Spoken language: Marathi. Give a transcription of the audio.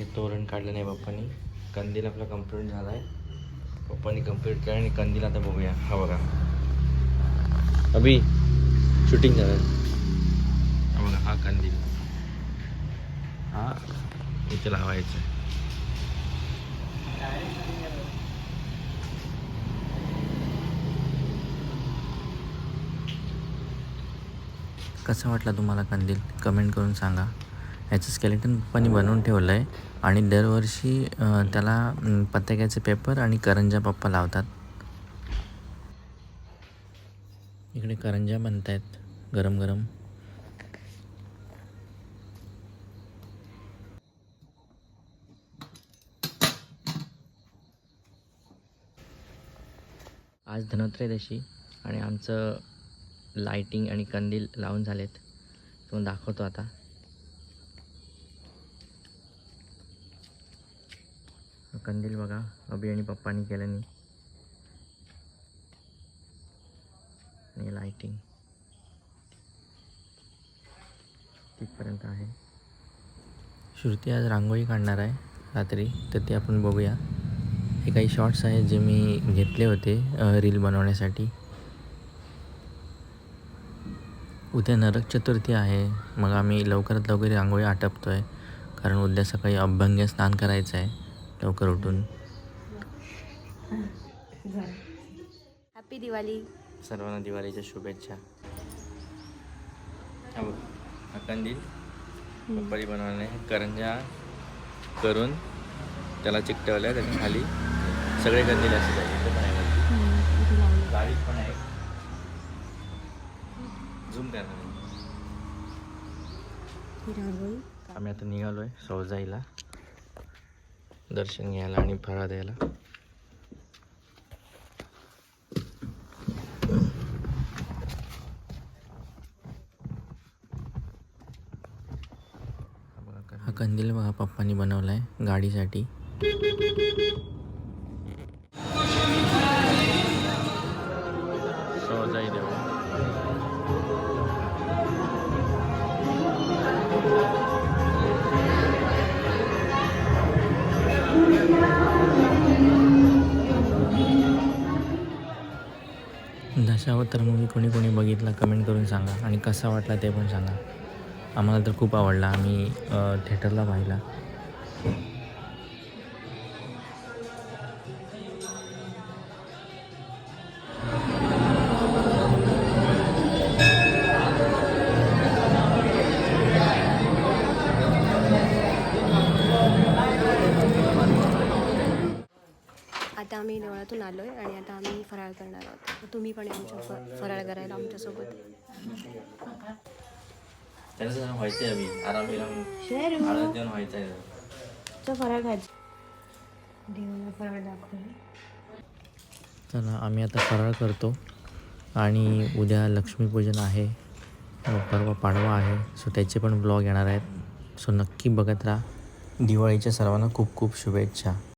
हे तोरण काढलं नाही पप्पानी. कंदील आपला कंप्लीट झाला आहे. पप्पानी कंप्लीट केला आणि कंदील आता बघूया. हा बघा. अभि शूटिंग झालं. हा बघा हा कंदील. हा इथे लावायचं आहे. कसा वाटला तुम्हाला कंदील? कमेंट करून सांगा. याचं स्केलेटन पप्पानी बनवून ठेवलं आहे आणि दरवर्षी त्याला अं, पेपर आणि करंजा पप्पा लावतात. इकडे करंजा बनत आहेत गरम गरम. आज धनत्रयोदशी आणि आमचं लाईटिंग आणि कंदील लावून झालेत. तो दाखवतो आता. कंदील बघा अभि आणि पप्पानी केल्याने आणि लाईटिंग तिथपर्यंत आहे. श्रुती आज रांगोळी काढणार आहे रात्री तर ते आपण बघूया. हे काही शॉर्ट्स आहेत जे मी घेतले होते रील बनवण्यासाठी. उद्या नरक चतुर्थी आहे. मग आम्ही लवकरात लवकर रांगोळी आटपतो आहे कारण उद्या सकाळी अभ्यंग स्नान करायचं आहे. लवकर उठून. हॅपी दिवाळी सर्वांना दिवाळीच्या शुभेच्छा. कंदील पप्पारी बनवणे करंजा करून त्याला चिकटवल्या त्याच्याखाली सगळे कंदील असतात इथे पण आहे. झूम करणार आम्ही आता निघालो आहे सौजाईला. दर्शन घ्यायला आणि फळा द्यायला. हा कंदील बघा पप्पानी बनवला आहे गाडीसाठी देवा दशावतार मूवी कोणी कोणी बघितला कमेंट करून सांगा. आणि कसा वाटला ते पण सांगा. आम्हाला तर खूप आवडला. आम्ही थिएटरला पाहिला. आम्ही देवळातून आलो आहे आणि आता आम्ही फराळ करणार आहोत. तुम्ही पण आमच्या फ- फराळ करायला आमच्यासोबत. त्यांचं व्हायचं आहे आम्ही. आराम विराम हळद देऊन व्हायचं आहे फराळ खायचं. देवाला फराळ दाखवलं. चला आम्ही आता फराळ करतो. आणि उद्या लक्ष्मीपूजन आहे. परवा पाडवा आहे. सो त्याचे पण ब्लॉग येणार आहेत. सो नक्की बघत राहा. दिवाळीच्या सर्वांना खूप खूप शुभेच्छा.